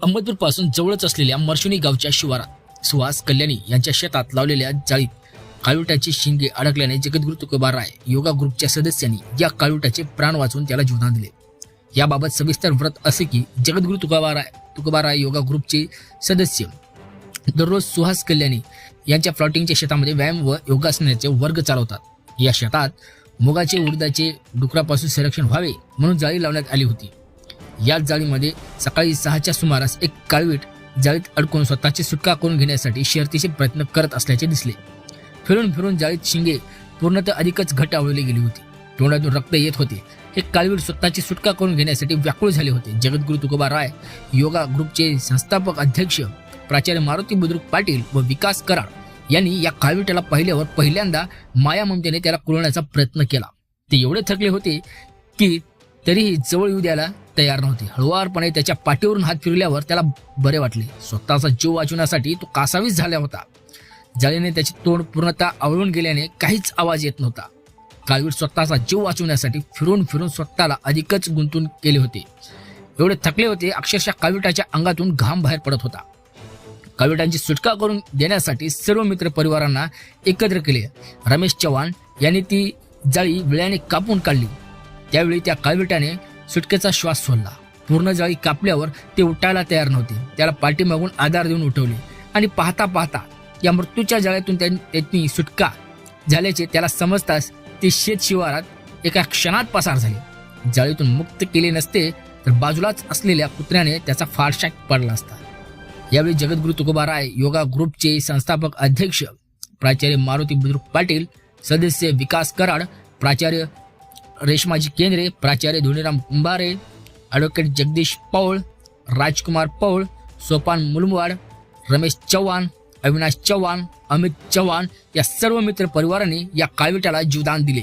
अहमदपूरपासून जवळच असलेल्या मर्शुनी गावच्या शिवारात सुहास कल्याणी यांच्या शेतात लावलेल्या जाळीत काळुट्याची शिंगे अडकल्याने जगद्गुरु तुकोबा राय योगा ग्रुपच्या सदस्यांनी या काळुट्याचे प्राण वाचून त्याला जीवदान दिले. याबाबत सविस्तर व्रत असे की जगद्गुरु तुकोबा राय तुकोबा राय योगा ग्रुपचे सदस्य दररोज सुहास कल्याणी यांच्या प्लॉटिंगच्या शेतामध्ये व्यायाम व योगासनाचे वर्ग चालवतात. या शेतात मुगाचे उडदाचे डुकरापासून संरक्षण व्हावे म्हणून जाळी लावण्यात आली होती. याच जाळीमध्ये सकाळी सहाच्या सुमारास एक काळवीट जाळीत अडकून स्वतःची सुटका करून घेण्यासाठी शर्तीचे प्रयत्न करत असल्याचे दिसले. फिरून फिरून जाळीत शिंगे पूर्णतः अधिकच घट आवळली गेली होती. तोंडातून रक्त येत होते. हे काळवीट स्वतःची सुटका करून घेण्यासाठी व्याकुळ झाले होते. जगद्गुरु तुकोबा राय योगा ग्रुपचे संस्थापक अध्यक्ष प्राचार्य मारुती बुद्रुक पाटील व विकास कराड यांनी या काळविटाला पाहिल्यावर पहिल्यांदा माया ममतेने त्याला कुळवण्याचा प्रयत्न केला. ते एवढे थकले होते की तरीही जवळ येऊ द्यायला तयार नव्हते. हळुवारपणे त्याच्या पाठीवरून हात फिरल्यावर त्याला बरे वाटले. स्वतःचा जीव वाचवण्यासाठी तो कासावीस झाला होता. जाळीने त्याचे तोंड पूर्णतः आवळून गेल्याने काहीच आवाज येत नव्हता. काळवीट स्वतःचा जीव वाचवण्यासाठी फिरून फिरून स्वतःला अधिकच गुंतून केले होते. एवढे थकले होते अक्षरशः काळविटाच्या अंगातून घाम बाहेर पडत होता. काळविटांची सुटका करून देण्यासाठी सर्व मित्र परिवारांना एकत्र केले. रमेश चव्हाण यांनी ती जाळी विळ्याने कापून काढली. त्यावेळी त्या काळविटाने सुटकेचा श्वास सोडला. पूर्ण जाळी कापल्यावर ते उठायला तयार नव्हते. त्याला पाठीमागून आधार देऊन उठवले आणि पाहता पाहता या मृत्यूच्या जाळ्यातून त्यांनी सुटका झाल्याचे त्याला समजताच ते शेत शिवारात एका क्षणात पसार झाले. जाळीतून मुक्त केले नसते तर बाजूलाच असलेल्या कुत्र्याने त्याचा फारशा पडला असता. यावेळी जगद्गुरु तुकोबा राय योगा ग्रुपचे संस्थापक अध्यक्ष प्राचार्य मारुती बुद्रुक पाटील सदस्य विकास कराड प्राचार्य रेशमाजी केंद्रे प्राचार्य धोनीराम कुंभारे ॲडव्होकेट जगदीश पौळ राजकुमार पौळ सोपान मुलमवाड रमेश चव्हाण अविनाश चव्हाण अमित चव्हाण या सर्व मित्र परिवाराने या काळविटाला जीवदान दिले.